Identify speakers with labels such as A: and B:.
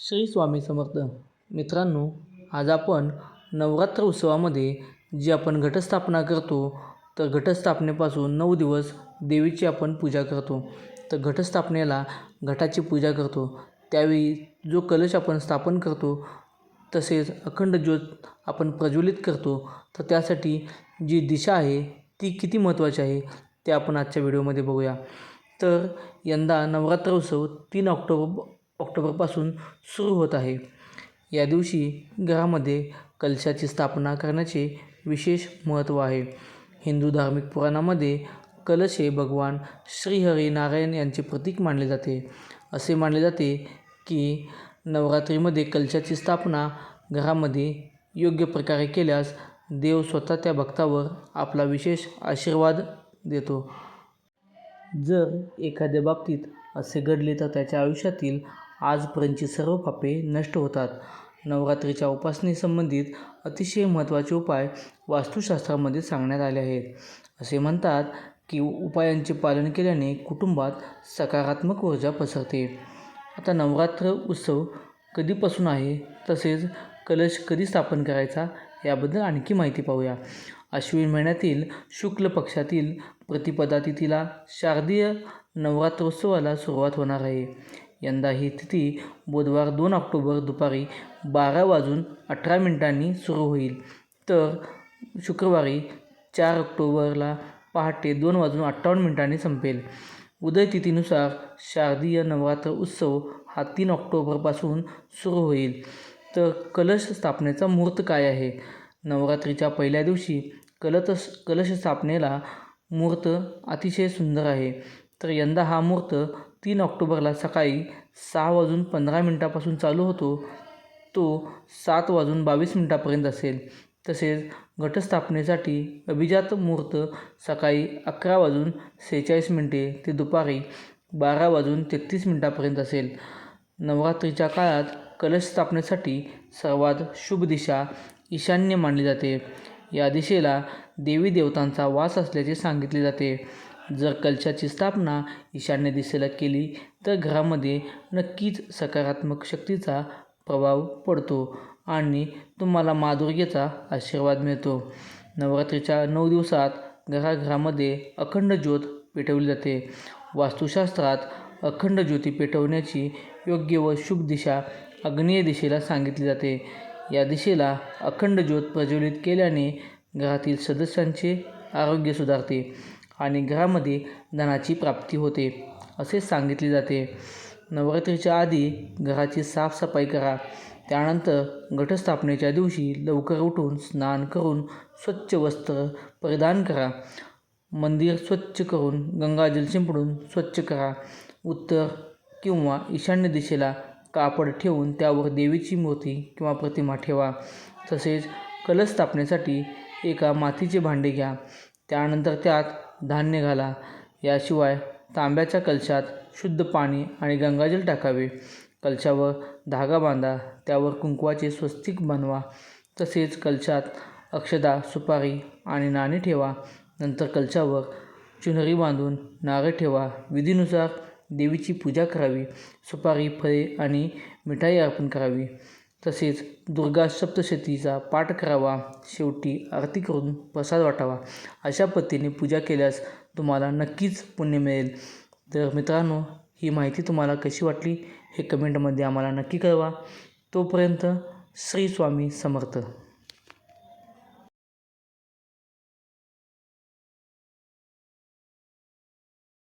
A: श्री स्वामी समर्थ. मित्रांनो आज आपण नवरात्र उत्सवामध्ये जी आपण घटस्थापना करतो तर घटस्थापनेपासून नऊ दिवस देवीची आपण पूजा करतो. तर घटस्थापनेला घटाची पूजा करतो. त्यावेळी जो कलश आपण स्थापन करतो तसेच अखंड ज्योत आपण प्रज्वलित करतो. तर त्यासाठी जी दिशा आहे ती किती महत्त्वाची आहे ते आपण आजच्या व्हिडिओमध्ये बघूया. तर यंदा नवरात्र उत्सव तीन ऑक्टोबर ऑक्टोबरपासून सुरू होत आहे. या दिवशी घरामध्ये कलशाची स्थापना करण्याचे विशेष महत्त्व आहे. हिंदू धार्मिक पुराणामध्ये कलश हे भगवान श्रीहरी नारायण यांचे प्रतीक मानले जाते. असे मानले जाते की नवरात्रीमध्ये कलशाची स्थापना घरामध्ये योग्य प्रकारे केल्यास देव स्वतः त्या भक्तावर आपला विशेष आशीर्वाद देतो. जर एखाद्या बाबतीत असे घडले तर त्याच्या आयुष्यातील आजपर्यंतची सर्व पापे नष्ट होतात. नवरात्रीच्या उपासनेसंबंधित अतिशय महत्त्वाचे उपाय वास्तुशास्त्रामध्ये सांगण्यात आले आहेत. असे म्हणतात की उपायांचे पालन केल्याने कुटुंबात सकारात्मक ऊर्जा पसरते. आता नवरात्र उत्सव कधीपासून आहे? तसेच कलश कधी स्थापन करायचा? याबद्दल आणखी माहिती पाहूया. अश्विन महिन्यातील शुक्ल पक्षातील प्रतिपदा तिथीला शारदीय नवरात्रोत्सवाला सुरुवात होणार आहे. यंदा ही तिथी बुधवार दोन ऑक्टोबर दुपारी बारा वाजून अठरा मिनिटांनी सुरू होईल. तर शुक्रवारी चार ऑक्टोबरला पहाटे दोन वाजून अठ्ठावन्न मिनिटांनी संपेल. उदयतिथीनुसार शारदीय नवरात्र उत्सव हा तीन ऑक्टोबरपासून सुरू होईल. तर कलश स्थापनेचा मुहूर्त काय आहे? नवरात्रीच्या पहिल्या दिवशी कलतस कलश स्थापनेला मुहूर्त अतिशय सुंदर आहे. तर यंदा हा मुहूर्त तीन ऑक्टोबरला सकाळी सहा वाजून पंधरा मिनटापासून चालू होतो. तो सात वाजून बावीस मिनटापर्यंत असेल. तसेच घटस्थापनेसाठी अभिजात मुहूर्त सकाळी अकरा वाजून सेहेचाळीस मिनटे ते दुपारी बारा वाजून तेहतीस मिनटापर्यंत असेल. नवरात्रीच्या काळात कलश स्थापनेसाठी सर्वात शुभ दिशा ईशान्य मानली जाते. या दिशेला देवी देवतांचा वास असल्याचे सांगितले जाते. जर कलशाची स्थापना ईशान्य दिशेला केली तर घरामध्ये नक्कीच सकारात्मक शक्तीचा प्रभाव पडतो आणि तुम्हाला माधुर्याचा आशीर्वाद मिळतो. नवरात्रीच्या नऊ दिवसात घराघरामध्ये अखंड ज्योत पेटवली जाते. वास्तुशास्त्रात अखंड ज्योती पेटवण्याची योग्य व शुभ दिशा आग्नेय दिशेला सांगितली जाते. या दिशेला अखंड ज्योत प्रज्वलित केल्याने घरातील सदस्यांचे आरोग्य सुधारते. आणि घरामध्ये धनाची प्राप्ती होते असे सांगितले जाते. नवरात्रीच्या आधी घराची साफसफाई करा. त्यानंतर घटस्थापनेच्या दिवशी लवकर उठून स्नान करून स्वच्छ वस्त्र परिधान करा. मंदिर स्वच्छ करून गंगाजल शिंपडून स्वच्छ करा. उत्तर किंवा ईशान्य दिशेला कापड ठेवून त्यावर देवीची मूर्ती किंवा प्रतिमा ठेवा. तसेच कलश स्थापनेसाठी एका मातीचे भांडे घ्या. त्यानंतर त्यात धान्य घाला. याशिवाय तांब्याच्या कलशात शुद्ध पाणी आणि गंगाजल टाकावे. कलशावर धागा बांधा त्यावर कुंकवाचे स्वस्तिक बनवा. तसेच कलशात अक्षदा सुपारी आणि नाणे ठेवा. नंतर कलशावर चुनरी बांधून नारळ ठेवा. विधीनुसार देवीची पूजा करावी. सुपारी फळे आणि मिठाई अर्पण करावी. तसेच दुर्गा सप्तशतीचा पाठ करावा शेवटी आरती करून प्रसाद वाटावा. अशा पद्धतीने पूजा केल्यास तुम्हाला नक्कीच पुण्य मिळेल. तर मित्रांनो ही माहिती तुम्हाला कशी वाटली हे कमेंटमध्ये आम्हाला नक्की कळवा. तोपर्यंत श्री स्वामी समर्थ.